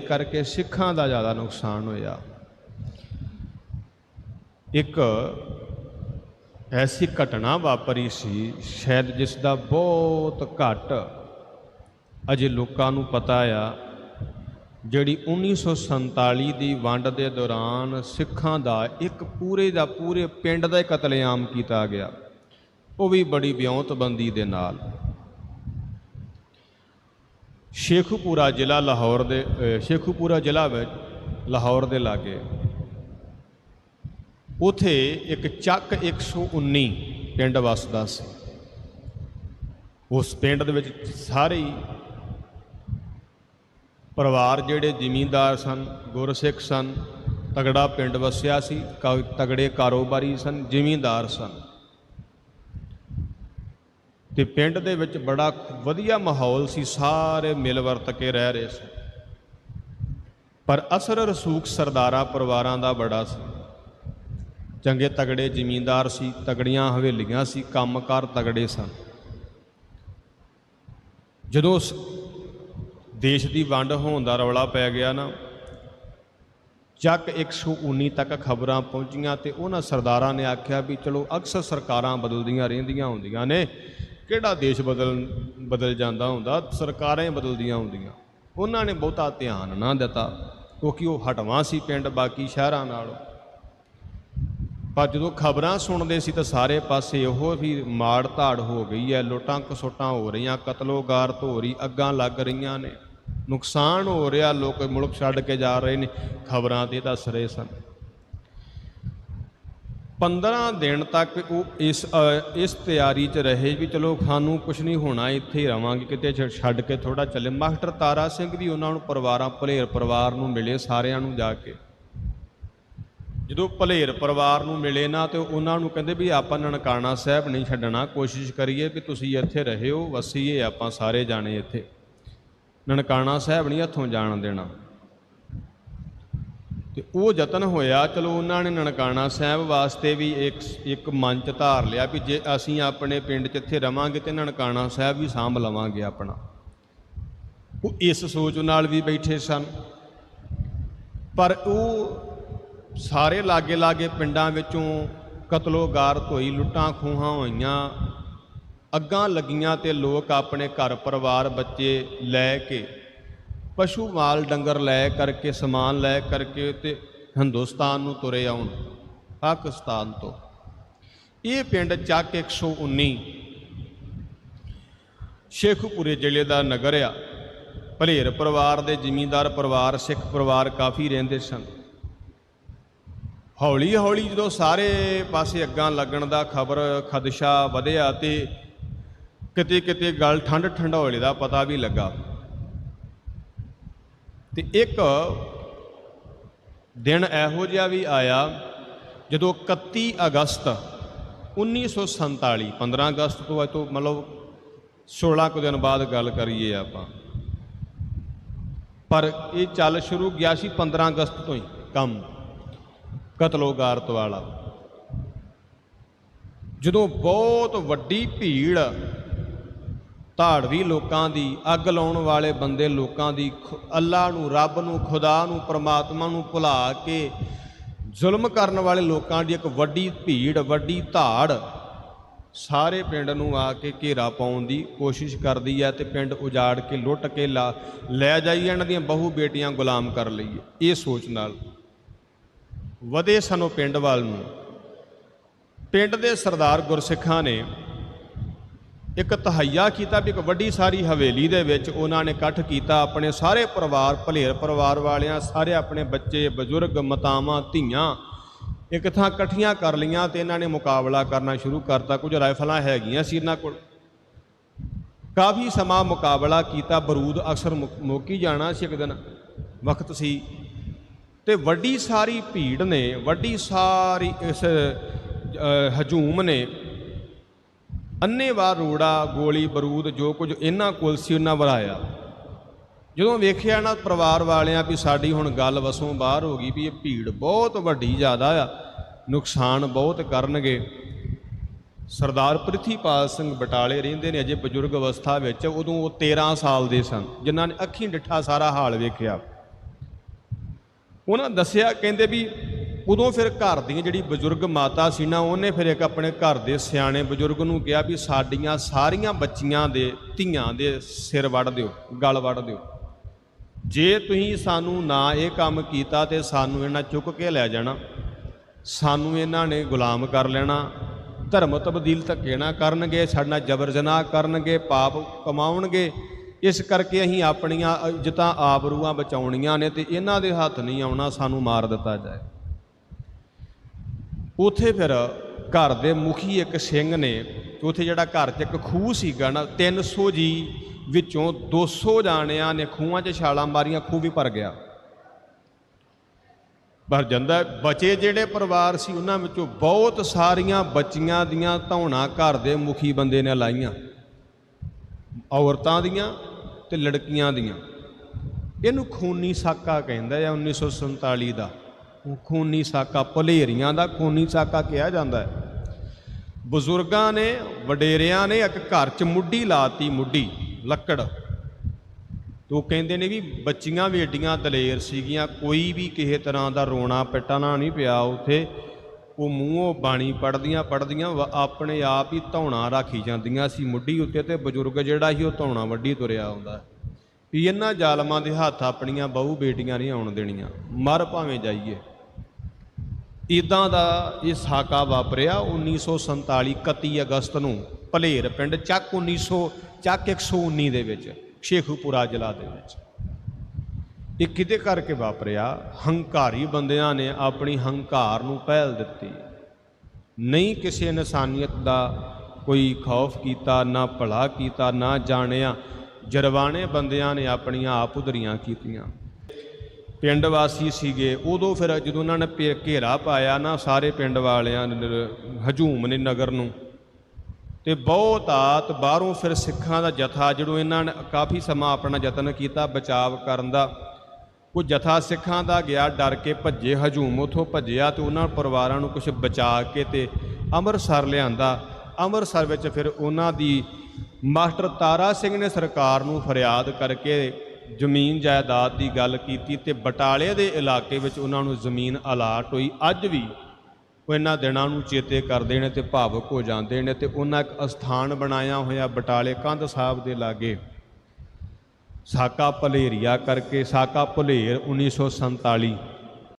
ਕਰਕੇ ਸਿੱਖਾਂ ਦਾ ਜ਼ਿਆਦਾ ਨੁਕਸਾਨ ਹੋਇਆ। ਇੱਕ ਐਸੀ ਘਟਨਾ ਵਾਪਰੀ ਸੀ, ਸ਼ਾਇਦ ਜਿਸ ਦਾ ਬਹੁਤ ਘੱਟ ਅਜੇ ਲੋਕਾਂ ਨੂੰ ਪਤਾ ਆ, ਜਿਹੜੀ 1947 ਦੀ ਵੰਡ ਦੇ ਦੌਰਾਨ ਸਿੱਖਾਂ ਦਾ ਇੱਕ ਪੂਰੇ ਦਾ ਪੂਰੇ ਪਿੰਡ ਦਾ ਕਤਲੇਆਮ ਕੀਤਾ ਗਿਆ। ਉਹ ਵੀ ਬੜੀ ਵਿਉਂਤਬੰਦੀ ਦੇ ਨਾਲ। ਸ਼ੇਖੂਪੁਰਾ ਜ਼ਿਲ੍ਹਾ ਲਾਹੌਰ ਦੇ ਸ਼ੇਖੂਪੁਰਾ ਜ਼ਿਲ੍ਹਾ ਵਿੱਚ ਲਾਹੌਰ ਦੇ ਲਾਗੇ। ਉਥੇ ਇੱਕ ਚੱਕ 119 ਪਿੰਡ ਵਸਦਾ ਸੀ। ਉਸ ਪਿੰਡ ਦੇ ਵਿੱਚ ਸਾਰੇ ਪਰਿਵਾਰ ਜਿਹੜੇ ਜ਼ਿਮੀਂਦਾਰ ਸਨ, ਗੁਰਸਿੱਖ ਸਨ, ਤਗੜਾ ਪਿੰਡ ਵਸਿਆ ਸੀ ਕ- ਤਗੜੇ ਕਾਰੋਬਾਰੀ ਸਨ ਜ਼ਿਮੀਂਦਾਰ ਸਨ। ਤੇ ਪਿੰਡ ਦੇ ਵਿੱਚ ਬੜਾ ਵਧੀਆ ਮਾਹੌਲ ਸੀ, ਸਾਰੇ ਮਿਲ ਵਰਤ ਕੇ ਰਹਿ ਰਹੇ ਸੀ। ਪਰ ਅਸਰ ਰਸੂਖ ਸਰਦਾਰਾ ਪਰਿਵਾਰਾਂ ਦਾ ਬੜਾ ਸੀ। ਚੰਗੇ ਤਗੜੇ ਜ਼ਿਮੀਂਦਾਰ ਸੀ, ਤਗੜੀਆਂ ਹਵੇਲੀਆਂ ਸੀ, ਕੰਮਕਾਰ ਤਗੜੇ ਸਨ। ਜਦੋਂ ਸ- ਦੇਸ਼ ਦੀ ਵੰਡ ਹੋਣ ਦਾ ਰੌਲਾ ਪੈ ਗਿਆ ਨਾ, ਚੱਕ 119 ਤੱਕ ਖਬਰਾਂ ਪਹੁੰਚੀਆਂ ਤੇ ਉਹਨਾਂ ਸਰਦਾਰਾਂ ਨੇ ਆਖਿਆ ਵੀ ਚਲੋ ਅਕਸਰ ਸਰਕਾਰਾਂ ਬਦਲਦੀਆਂ ਰਹਿੰਦੀਆਂ ਹੁੰਦੀਆਂ ਨੇ ਕਿਹੜਾ ਦੇਸ਼ ਬਦਲ ਬਦਲ ਜਾਂਦਾ ਹੁੰਦਾ? ਸਰਕਾਰਾਂ ਬਦਲਦੀਆਂ ਹੁੰਦੀਆਂ। ਉਹਨਾਂ ਨੇ ਬਹੁਤਾ ਧਿਆਨ ਨਾ ਦਿੱਤਾ, ਕਿਉਂਕਿ ਉਹ ਹਟਵਾਂ ਸੀ ਪਿੰਡ ਬਾਕੀ ਸ਼ਹਿਰਾਂ ਨਾਲੋਂ। ਪਰ ਜਦੋਂ ਖਬਰਾਂ ਸੁਣਦੇ ਸੀ ਤਾਂ ਸਾਰੇ ਪਾਸੇ ਉਹ ਵੀ ਮਾੜ ਧਾੜ ਹੋ ਗਈ ਹੈ। ਲੁੱਟਾਂ ਕਸੁੱਟਾਂ ਹੋ ਰਹੀਆਂ ਕਤਲੋ ਗਾਰਤ ਹੋ ਰਹੀ ਅੱਗਾਂ ਲੱਗ ਰਹੀਆਂ ਨੇ। ਨੁਕਸਾਨ ਹੋ ਰਿਹਾ, ਲੋਕ ਮੁਲਕ ਛੱਡ ਕੇ ਜਾ ਰਹੇ ਨੇ। ਖਬਰਾਂ ਤੇ ਦੱਸ ਰਹੇ ਸਨ। 15 ਦਿਨ ਤੱਕ ਉਹ ਇਸ ਇਸ ਤਿਆਰੀ 'ਚ ਰਹੇ ਵੀ ਚਲੋ ਸਾਨੂੰ ਕੁਝ ਨਹੀਂ ਹੋਣਾ, ਇੱਥੇ ਹੀ ਰਵਾਂਗੇ, ਕਿਤੇ ਛ- ਛੱਡ ਕੇ ਥੋੜਾ ਚੱਲੇ। ਮਾਸਟਰ ਤਾਰਾ ਸਿੰਘ ਵੀ ਉਹਨਾਂ ਨੂੰ ਪਰਿਵਾਰਾਂ, ਭਲੇਰ ਪਰਿਵਾਰ ਨੂੰ ਮਿਲੇ ਸਾਰਿਆਂ ਨੂੰ ਜਾ ਕੇ। ਜਦੋਂ ਭਲੇਰ ਪਰਿਵਾਰ ਨੂੰ ਮਿਲੇ ਨਾ, ਤੇ ਉਹਨਾਂ ਨੂੰ ਕਹਿੰਦੇ ਵੀ ਆਪਾਂ ਨਨਕਾਣਾ ਸਾਹਿਬ ਨਹੀਂ ਛੱਡਣਾ, ਕੋਸ਼ਿਸ਼ ਕਰੀਏ ਵੀ ਤੁਸੀਂ ਇੱਥੇ ਰਹਿਓ ਵਸੀਏ ਆਪਾਂ ਸਾਰੇ ਜਾਣੇ ਇੱਥੇ। ਨਨਕਾਣਾ ਸਾਹਿਬ ਨਹੀਂ ਹੱਥੋਂ ਜਾਣ ਦੇਣਾ। ਤੇ ਉਹ ਯਤਨ ਹੋਇਆ, ਚਲੋ ਉਹਨਾਂ ਨੇ ਨਨਕਾਣਾ ਸਾਹਿਬ ਵਾਸਤੇ ਵੀ ਇੱਕ ਇੱਕ ਮੰਚ ਧਾਰ ਲਿਆ ਵੀ ਜੇ ਅਸੀਂ ਆਪਣੇ ਪਿੰਡ 'ਚ ਇੱਥੇ ਰਵਾਂਗੇ ਤੇ ਨਨਕਾਣਾ ਸਾਹਿਬ ਵੀ ਸਾਂਭ ਲਵਾਂਗੇ ਆਪਣਾ। ਉਹ ਇਸ ਸੋਚ ਨਾਲ ਵੀ ਬੈਠੇ ਸਨ। ਪਰ ਉਹ ਸਾਰੇ ਲਾਗੇ ਲਾਗੇ ਪਿੰਡਾਂ ਵਿੱਚੋਂ ਕਤਲੋਗਾਰ ਹੋਈ ਲੁੱਟਾਂ ਖੂਹਾਂ ਹੋਈਆਂ, ਅੱਗਾਂ ਲੱਗੀਆਂ ਤੇ ਲੋਕ ਆਪਣੇ ਘਰ ਪਰਿਵਾਰ ਬੱਚੇ ਲੈ ਕੇ ਪਸ਼ੂ ਮਾਲ ਡੰਗਰ ਲੈ ਕਰਕੇ, ਸਮਾਨ ਲੈ ਕਰਕੇ ਤੇ ਹਿੰਦੁਸਤਾਨ ਨੂੰ ਤੁਰੇ ਆਉਣ, ਪਾਕਿਸਤਾਨ ਤੋਂ। ਇਹ ਪਿੰਡ ਚੱਕ 119 ਸ਼ੇਖੂਪੁਰੇ ਜ਼ਿਲ੍ਹੇ ਦਾ ਨਗਰ ਆ। ਭਲੇਰ ਪਰਿਵਾਰ ਦੇ ਜ਼ਿਮੀਂਦਾਰ ਪਰਿਵਾਰ, ਸਿੱਖ ਪਰਿਵਾਰ ਕਾਫੀ ਰਹਿੰਦੇ ਸਨ। ਹੌਲੀ ਹੌਲੀ ਜਦੋਂ ਸਾਰੇ ਪਾਸੇ ਅੱਗਾਂ ਲੱਗਣ ਦਾ ਖਬਰ, ਖਦਸ਼ਾ ਵਧਿਆ ਤੇ ਕਿਤੇ ਕਿਤੇ ਗੱਲ ਠੰਡ ਠੰਡੌਲੇ ਦਾ ਪਤਾ ਵੀ ਲੱਗਾ। ਤੇ ਇੱਕ ਦਿਨ ਇਹੋ ਜਿਹਾ ਵੀ ਆਇਆ ਜਦੋਂ 31 ਅਗਸਤ 1947 15 ਅਗਸਤ ਤੋਂ ਅੱਜ ਤੋਂ ਮਤਲਬ 16 ਕੁ ਦਿਨ ਬਾਅਦ ਗੱਲ ਕਰੀਏ ਆਪਾਂ। ਪਰ ਇਹ ਚੱਲ ਸ਼ੁਰੂ ਗਿਆ ਸੀ 15 ਅਗਸਤ ਤੋਂ ਹੀ, ਕੰਮ ਕਤਲੋਗਾਰਤ ਵਾਲਾ ਜਦੋਂ ਬਹੁਤ ਵੱਡੀ ਭੀੜ ਧਾੜਵੀ ਲੋਕਾਂ ਦੀ, ਅੱਗ ਲਾਉਣ ਵਾਲੇ ਬੰਦੇ ਲੋਕਾਂ ਦੀ, ਖ- ਅੱਲਾ ਨੂੰ, ਰੱਬ ਨੂੰ, ਖੁਦਾ ਨੂੰ, ਪਰਮਾਤਮਾ ਨੂੰ ਭੁਲਾ ਕੇ ਜ਼ੁਲਮ ਕਰਨ ਵਾਲੇ ਲੋਕਾਂ ਦੀ ਇੱਕ ਵੱਡੀ ਭੀੜ, ਵੱਡੀ ਧਾੜ ਸਾਰੇ ਪਿੰਡ ਨੂੰ ਆ ਕੇ ਘੇਰਾ ਪਾਉਣ ਦੀ ਕੋਸ਼ਿਸ਼ ਕਰਦੀ ਹੈ ਤੇ ਪਿੰਡ ਉਜਾੜ ਕੇ ਲੁੱਟ ਕੇ ਲਾ, ਲੈ ਜਾਈਏ ਇਹਨਾਂ ਦੀਆਂ ਬਹੂ ਬੇਟੀਆਂ ਗੁਲਾਮ ਕਰ ਲਈਏ ਇਹ ਸੋਚ ਨਾਲ ਵਧੇ ਸਾਨੂੰ ਪਿੰਡ ਵੱਲ ਨੂੰ। ਪਿੰਡ ਦੇ ਸਰਦਾਰ ਗੁਰਸਿੱਖਾਂ ਨੇ ਇੱਕ ਤਹਈਆ ਕੀਤਾ ਵੀ ਇੱਕ ਵੱਡੀ ਸਾਰੀ ਹਵੇਲੀ ਦੇ ਵਿੱਚ ਉਹਨਾਂ ਨੇ ਇਕੱਠ ਕੀਤਾ ਆਪਣੇ ਸਾਰੇ ਪਰਿਵਾਰ, ਭਲੇਰ ਪਰਿਵਾਰ ਵਾਲਿਆਂ, ਸਾਰੇ ਆਪਣੇ ਬੱਚੇ, ਬਜ਼ੁਰਗ, ਮਤਾਵਾਂ, ਧੀਆਂ, ਇੱਕ ਥਾਂ ਇਕੱਠੀਆਂ ਕਰ ਲਈਆਂ ਤੇ ਇਹਨਾਂ ਨੇ ਮੁਕਾਬਲਾ ਕਰਨਾ ਸ਼ੁਰੂ ਕਰਤਾ। ਕੁਝ ਰਾਈਫਲਾਂ ਹੈਗੀਆਂ ਸੀ ਇਹਨਾਂ ਕੋਲ। ਕਾਫੀ ਸਮਾਂ ਮੁਕਾਬਲਾ ਕੀਤਾ, ਬਰੂਦ ਅਕਸਰ ਮੁੱਕ- ਮੁੱਕ ਜਾਣਾ ਸੀ ਇੱਕ ਦਿਨ। ਵਕਤ ਸੀ। ਤੇ ਵੱਡੀ ਸਾਰੀ ਭੀੜ ਨੇ, ਵੱਡੀ ਸਾਰੀ ਇਸ ਹਜੂਮ ਨੇ ਅੰਨੇਵਾਹ ਰੋੜਾ, ਗੋਲੀ, ਬਰੂਦ, ਜੋ ਕੁਝ ਇਹਨਾਂ ਕੋਲ ਸੀ, ਉਹਨਾਂ ਵਰਾਇਆ ਜਦੋਂ ਵੇਖਿਆ ਨਾ ਪਰਿਵਾਰ ਵਾਲਿਆਂ ਵੀ ਸਾਡੀ ਹੁਣ ਗੱਲ ਵਸੋਂ ਬਾਹਰ ਹੋ ਗਈ ਵੀ ਇਹ ਭੀੜ ਬਹੁਤ ਵੱਡੀ ਜ਼ਿਆਦਾ ਆ, ਨੁਕਸਾਨ ਬਹੁਤ ਕਰਨਗੇ। ਸਰਦਾਰ ਪ੍ਰਿਥੀਪਾਲ ਸਿੰਘ ਬਟਾਲੇ ਰਹਿੰਦੇ ਨੇ ਅਜੇ ਬਜ਼ੁਰਗ ਅਵਸਥਾ ਵਿੱਚ, ਉਦੋਂ ਉਹ 13 ਸਾਲ ਦੇ ਸਨ, ਜਿਨ੍ਹਾਂ ਨੇ ਅੱਖੀਂ ਡਿੱਠਾ ਸਾਰਾ ਹਾਲ ਵੇਖਿਆ। ਉਹਨਾਂ ਦੱਸਿਆ, ਕਹਿੰਦੇ ਵੀ ਉਦੋਂ ਫਿਰ ਘਰ ਦੀ ਜਿਹੜੀ ਬਜ਼ੁਰਗ ਮਾਤਾ ਸੀ ਨਾ, ਉਹਨੇ ਫਿਰ ਇੱਕ ਆਪਣੇ ਘਰ ਦੇ ਸਿਆਣੇ ਬਜ਼ੁਰਗ ਨੂੰ ਕਿਹਾ ਵੀ ਸਾਡੀਆਂ ਸਾਰੀਆਂ ਬੱਚੀਆਂ ਦੇ ਧੀਆਂ ਦੇ ਸਿਰ ਵੱਢ ਦਿਓ, ਗਲ ਵੱਢ ਦਿਓ। ਜੇ ਤੁਸੀਂ ਸਾਨੂੰ ਨਾ ਇਹ ਕੰਮ ਕੀਤਾ ਤੇ ਸਾਨੂੰ ਇਹਨਾਂ ਚੁੱਕ ਕੇ ਲੈ ਜਾਣਾ, ਸਾਨੂੰ ਇਹਨਾਂ ਨੇ ਗੁਲਾਮ ਕਰ ਲੈਣਾ, ਧਰਮ ਤਬਦੀਲ ਧੱਕੇ ਨਾ ਕਰਨਗੇ, ਸਾਡਾ ਜਬਰ ਜਨਾਹ ਕਰਨਗੇ, ਪਾਪ ਕਮਾਉਣਗੇ, ਇਸ ਕਰਕੇ ਅਸੀਂ ਆਪਣੀਆਂ ਇੱਜ਼ਤਾਂ ਆਬਰੂਆਂ ਬਚਾਉਣੀਆਂ ਨੇ ਤੇ ਇਹਨਾਂ ਦੇ ਹੱਥ ਨਹੀਂ ਆਉਣਾ, ਸਾਨੂੰ ਮਾਰ ਦਿੱਤਾ ਜਾਏ। ਉਥੇ ਫਿਰ ਘਰ ਦੇ ਮੁਖੀ ਇੱਕ ਸਿੰਘ ਨੇ, ਉਥੇ ਜਿਹੜਾ ਘਰ 'ਚ ਇੱਕ ਖੂਹ ਸੀਗਾ ਨਾ 300 ਜੀ ਵਿੱਚੋਂ 200 ਜਾਣਿਆਂ ਨੇ ਖੂਹਾਂ 'ਚ ਛਾਲਾਂ ਮਾਰੀਆਂ, ਖੂਹ ਵੀ ਭਰ ਗਿਆ। ਭਰ ਜਾਂਦਾ ਬਚੇ ਜਿਹੜੇ ਪਰਿਵਾਰ ਸੀ, ਉਹਨਾਂ ਵਿੱਚੋਂ ਬਹੁਤ ਸਾਰੀਆਂ ਬੱਚੀਆਂ ਦੀਆਂ ਧੌਣਾ ਘਰ ਦੇ ਮੁਖੀ ਬੰਦੇ ਨੇ ਲਾਈਆਂ। ਔਰਤਾਂ ਦੀਆਂ ਤੇ ਲੜਕੀਆਂ ਦੀਆਂ। ਇਹਨੂੰ ਖੂਨੀ ਸਾਕਾ ਕਹਿੰਦਾ ਹੈ 1947 ਦਾ। ਖੂਨੀ ਸਾਕਾ ਭਲੇਰੀਆਂ ਦਾ ਖੂਨੀ ਸਾਕਾ ਕਿਹਾ ਜਾਂਦਾ ਹੈ। ਬਜ਼ੁਰਗਾਂ ਨੇ, ਵਡੇਰਿਆਂ ਨੇ ਇੱਕ ਘਰ 'ਚ ਮੁੱਢੀ ਲਾਤੀ ਮੁੱਢੀ, ਲੱਕੜ। ਤੇ ਉਹ ਕਹਿੰਦੇ ਨੇ ਵੀ ਬੱਚੀਆਂ ਵੀ ਏਡੀਆਂ ਦਲੇਰ ਸੀਗੀਆਂ, ਕੋਈ ਵੀ ਕਿਸੇ ਤਰ੍ਹਾਂ ਦਾ ਰੋਣਾ ਪਿੱਟਣਾ ਨਹੀਂ ਪਿਆ ਉੱਥੇ। ਉਹ ਮੂੰਹੋਂ ਬਾਣੀ ਪੜਦੀਆਂ ਪੜਦੀਆਂ ਆਪਣੇ ਆਪ ਹੀ ਧੌਣਾ ਰੱਖੀ ਜਾਂਦੀਆਂ ਸੀ ਮੁੱਢੀ ਉੱਤੇ ਤੇ ਬਜ਼ੁਰਗ ਜਿਹੜਾ ਸੀ ਉਹ ਧੌਣਾ ਵੱਡੀ ਤੁਰਿਆ ਆਉਂਦਾ ਵੀ ਇਹਨਾਂ ਜ਼ਾਲਮਾਂ ਦੇ ਹੱਥ ਆਪਣੀਆਂ ਬਹੂ ਬੇਟੀਆਂ ਨਹੀਂ ਆਉਣ ਦੇਣੀਆਂ, ਮਰ ਭਾਵੇਂ ਜਾਈਏ। ਇਦਾਂ ਦਾ ਇਹ ਸਾਕਾ ਵਾਪਰਿਆ 1947 31 ਅਗਸਤ ਨੂੰ ਭਲੇਰ ਪਿੰਡ ਚੱਕ 1900 ਚੱਕ 119 ਦੇ ਵਿੱਚ, ਸ਼ੇਖੂਪੁਰਾ ਜ਼ਿਲ੍ਹਾ ਦੇ ਵਿੱਚ। ਇਹ ਕਿਤੇ ਕਰਕੇ ਵਾਪਰਿਆ? ਹੰਕਾਰੀ ਬੰਦਿਆਂ ਨੇ ਆਪਣੀ ਹੰਕਾਰ ਨੂੰ ਪਹਿਲ ਦਿੱਤੀ। ਨਹੀਂ ਕਿਸੇ ਇਨਸਾਨੀਅਤ ਦਾ ਕੋਈ ਖੌਫ ਕੀਤਾ, ਨਾ ਭਲਾ ਕੀਤਾ, ਨਾ ਜਾਣਿਆ। ਜਰਵਾਣੇ ਬੰਦਿਆਂ ਨੇ ਆਪਣੀਆਂ ਆਪ ਉਧਰੀਆਂ ਕੀਤੀਆਂ। ਪਿੰਡ ਵਾਸੀ ਸੀਗੇ, ਉਦੋਂ ਫਿਰ ਜਦੋਂ ਉਹਨਾਂ ਨੇ ਪੇ- ਘੇਰਾ ਪਾਇਆ ਨਾ, ਸਾਰੇ ਪਿੰਡ ਵਾਲਿਆਂ ਹਜੂਮ ਨੇ ਨਗਰ ਨੂੰ। ਤੇ ਬਹੁਤ ਆਤ, ਬਾਹਰੋਂ ਫਿਰ ਸਿੱਖਾਂ ਦਾ ਜਥਾ, ਜਦੋਂ ਇਹਨਾਂ ਨੇ ਕਾਫੀ ਸਮਾਂ ਆਪਣਾ ਯਤਨ ਕੀਤਾ ਬਚਾਵ ਕਰਨ ਦਾ, ਉਹ ਜਥਾ ਸਿੱਖਾਂ ਦਾ ਗਿਆ, ਡਰ ਕੇ ਭੱਜੇ, ਹਜੂਮ ਉਥੋਂ ਭੱਜਿਆ ਤੇ ਉਹਨਾਂ ਪਰਿਵਾਰਾਂ ਨੂੰ ਕੁਝ ਬਚਾ ਕੇ ਤੇ ਅੰਮ੍ਰਿਤਸਰ ਲਿਆਂਦਾ। ਅੰਮ੍ਰਿਤਸਰ ਵਿੱਚ ਫਿਰ ਉਹਨਾਂ ਦੀ ਮਾਸਟਰ ਤਾਰਾ ਸਿੰਘ ਨੇ ਸਰਕਾਰ ਨੂੰ ਫਰਿਆਦ ਕਰਕੇ ਜ਼ਮੀਨ ਜਾਇਦਾਦ ਦੀ ਗੱਲ ਕੀਤੀ ਤੇ ਬਟਾਲੇ ਦੇ ਇਲਾਕੇ ਵਿੱਚ ਉਹਨਾਂ ਨੂੰ ਜ਼ਮੀਨ ਅਲਾਟ ਹੋਈ। ਅੱਜ ਵੀ ਉਹ ਇਹਨਾਂ ਦਿਨਾਂ ਨੂੰ ਚੇਤੇ ਕਰਦੇ ਨੇ ਤੇ ਭਾਵਕ ਹੋ ਜਾਂਦੇ ਨੇ ਤੇ ਉਹਨਾਂ ਇੱਕ ਅਸਥਾਨ ਬਣਾਇਆ ਹੋਇਆ ਬਟਾਲੇ ਕੰਧ ਸਾਹਿਬ ਦੇ ਲਾਗੇ। ਸਾਕਾ ਭਲੇਰੀਆ ਕਰਕੇ ਸਾਕਾ ਭਲੇਰ 1947